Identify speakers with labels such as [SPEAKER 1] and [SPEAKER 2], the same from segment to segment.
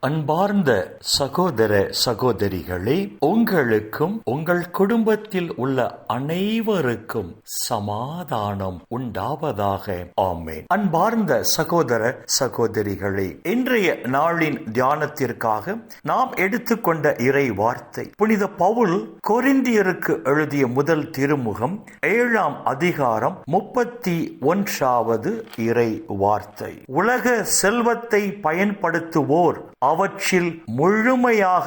[SPEAKER 1] அன்பார்ந்த சகோதர சகோதரிகளே உங்களுக்கும் உங்கள் குடும்பத்தில் உள்ள அனைவருக்கும் சமாதானம் உண்டாவதாக. ஆமேன். அன்பார்ந்த சகோதர சகோதரிகளே இன்றைய நாளின் தியானத்திற்காக நாம் எடுத்துக்கொண்ட இறை வார்த்தை. புனித பவுல் கொரிந்தியருக்கு எழுதிய முதல் திருமுகம் ஏழாம் அதிகாரம் முப்பத்தி ஒன்றாவது இறை வார்த்தை. உலக செல்வத்தை பயன்படுத்துவோர் அவற்றில் முழுமையாக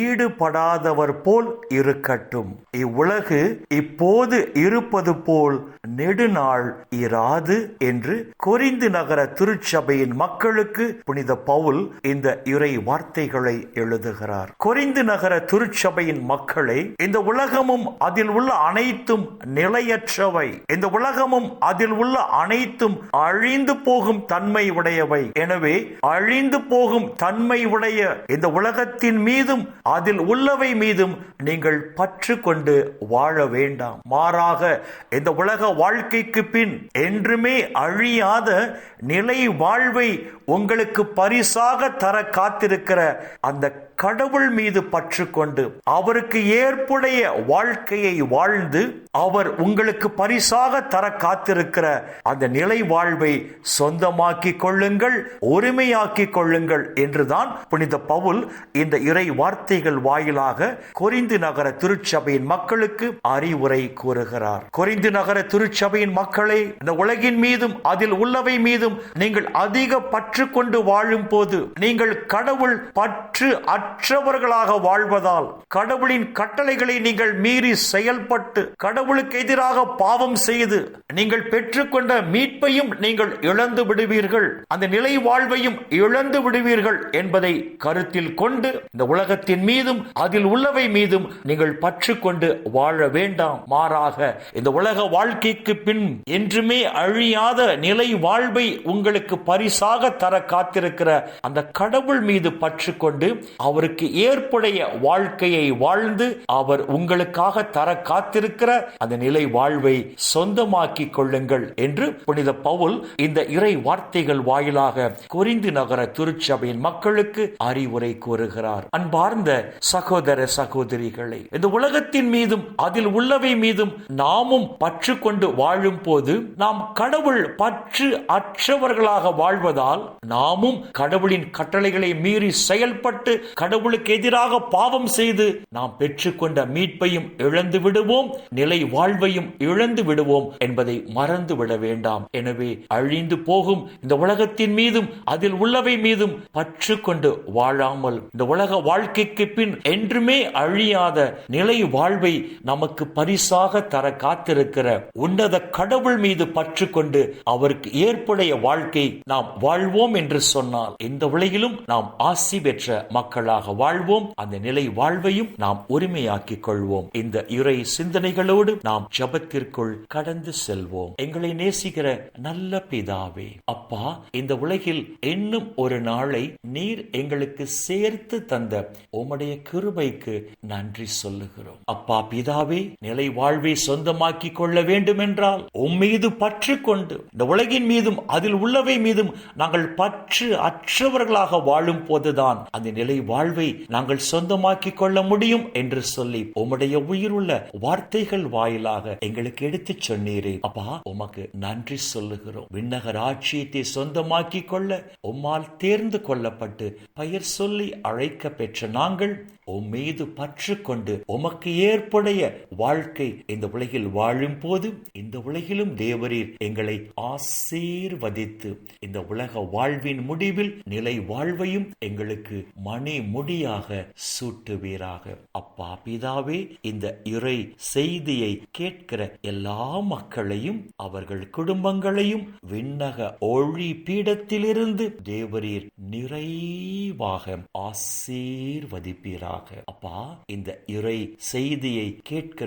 [SPEAKER 1] ஈடுபடாதவர் போல் இருக்கட்டும். இவ்வுலகு இப்போது இருப்பது போல் நெடுநாள் இராது என்று கொரிந்து நகர திருச்சபையின் மக்களுக்கு புனித பவுல் இந்த இறை வார்த்தைகளை எழுதுகிறார். கொரிந்து நகர திருச்சபையின் மக்களை இந்த உலகமும் அதில் உள்ள அனைத்தும் நிலையற்றவை. இந்த உலகமும் அதில் உள்ள அனைத்தும் அழிந்து போகும் தன்மை உடையவை. எனவே அழிந்து போகும் தன்மை உடைய இந்த உலகத்தின் மீதும் அதில் உள்ளவை மீதும் நீங்கள் பற்று கொண்டு வாழ வேண்டாம். மாறாக இந்த உலக வாழ்க்கைக்கு பின் என்றுமே அழியாத நிலை வாழ்வை உங்களுக்கு பரிசாக தர காத்திருக்கிற அந்த கடவுள் மீது பற்று கொண்டு அவருக்கு ஏற்புடைய வாழ்க்கையை வாழ்ந்து அவர் உங்களுக்கு பரிசாக தர காத்திருக்கிற அந்த நிலை வாழ்வை சொந்தமாக்கி கொள்ளுங்கள் உரிமையாக்கி கொள்ளுங்கள் என்றுதான் புனித பவுல் இந்த இறை வார்த்தைகள் வாயிலாக கொரிந்து நகர திருச்சபையின் மக்களுக்கு அறிவுரை கூறுகிறார். கொரிந்து நகர திருச்சபையின் மக்களை இந்த உலகின் மீதும் அதில் உள்ளவை மீதும் நீங்கள் அதிக பற்று கொண்டு வாழும் போது நீங்கள் கடவுள் பற்று அற்றவர்களாக வாழ்வதால் கடவுளின் கட்டளைகளை நீங்கள் மீறி செயல்பட்டு கடவுளுக்கு எதிராக பாவம் செய்து நீங்கள் பெற்றுக்கொண்ட மீட்பையும் நீங்கள் இழந்து விடுவீர்கள். அந்த நிலை வாழ்வையும் இழந்து விடுவீர்கள் என்பதை என்பதை கருத்தில் கொண்டு இந்த உலகத்தின் மீதும் அதில் உள்ளவை மீதும் நீங்கள் பற்று கொண்டு வாழ வேண்டாம். மாறாக இந்த உலக வாழ்க்கைக்கு பின் என்றுமே அழியாத நிலை வாழ்வை உங்களுக்கு பரிசாக தர காத்திருக்கிற அந்த கடவுள் மீது பற்று கொண்டு அவருக்கு ஏற்புடைய வாழ்க்கையை வாழ்ந்து அவர் உங்களுக்காக தர காத்திருக்கிற அந்த நிலை வாழ்வை சொந்தமாக்கி கொள்ளுங்கள் என்று புனித பவுல் இந்த இறை வார்த்தைகள் வாயிலாக குறிந்து நகர திருச்சபையின் மக்கள் மக்களுக்கு அறிவுரை கூறுகிறார். அன்பார்ந்த சகோதர சகோதரிகளை இந்த உலகத்தின் மீதும் அதில் உள்ளவை மீதும் நாமும் பற்று கொண்டு வாழும் போது நாம் கடவுள் பற்று அற்றவர்களாக வாழ்வதால் நாமும் கடவுளின் கட்டளைகளை மீறி செயல்பட்டு கடவுளுக்கு எதிராக பாவம் செய்து நாம் பெற்றுக்கொண்ட மீட்பையும் இழந்து விடுவோம் நிலை வாழ்வையும் இழந்து விடுவோம் என்பதை மறந்து விட வேண்டாம். எனவே அழிந்து போகும் இந்த உலகத்தின் மீதும் அதில் உள்ளவை மீதும் பற்று கொண்டு வாழாமல் இந்த உலக வாழ்க்கைக்கு பின் என்றுமே அழியாத நிலை வாழ்வை நமக்கு பரிசாக தர காத்திருக்கிற உன்னத கடவுள் மீது பற்று கொண்டு அவருக்கு ஏற்புடைய வாழ்க்கை நாம் வாழ்வோம் என்று சொன்னால் இந்த உலகிலும் நாம் ஆசி பெற்ற மக்களாக வாழ்வோம். அந்த நிலை வாழ்வையும் நாம் உரிமையாக்கிக் கொள்வோம். இந்த இறை சிந்தனைகளோடு நாம் ஜபத்திற்குள் கடந்து செல்வோம். எங்களை நேசிக்கிற நல்ல பிதாவே அப்பா இந்த உலகில் இன்னும் ஒரு நாளை நீர் எங்களுக்கு சேர்த்து தந்த உம்முடைய கிருபைக்கு நன்றி சொல்லுகிறோம். அப்பா பிதாவே நிலை வாழ்வை சொந்தமாக்கி கொள்ள வேண்டும் என்றால் உம்மீது பற்று கொண்டு இந்த உலகின் மீதும் அதில் உள்ளவை மீதும் நாங்கள் பற்று அற்றவர்களாக வாழும் போதுதான் அந்த நிலை வாழ்வை நாங்கள் சொந்தமாக்கி கொள்ள முடியும் என்று சொல்லி உம்முடைய உயிருள்ள வார்த்தைகள் வாயிலாக எங்களுக்கு எடுத்துச் சொன்னீரே. அப்பா உமக்கு நன்றி சொல்லுகிறோம். விண்ணக ராட்சியத்தை சொந்தமாக்கி கொள்ள உம்மால் தேர்ந்து கொள்ளப்பட்டு பெயர் சொல்லி அழைக்க பெற்ற நாங்கள் உம் மீது பற்று கொண்டு உமக்கு ஏற்புடைய வாழ்க்கை இந்த உலகில் வாழும் போது இந்த உலகிலும் தேவரீர் எங்களை ஆசீர்வதித்து இந்த உலக வாழ்வின் முடிவில் நிலை வாழ்வையும் எங்களுக்கு மணி முடியாக சூட்டுவீராக. அப்பா பிதாவே இந்த இறை செய்தியை கேட்கிற எல்லா மக்களையும் அவர்கள் குடும்பங்களையும் விண்ணக ஒளி பீடத்திலிருந்து தேவரீர் நிறைவாக ஆசீர்வதிப்பீராக. அப்பா இந்த இறை செய்தியை கேட்கிற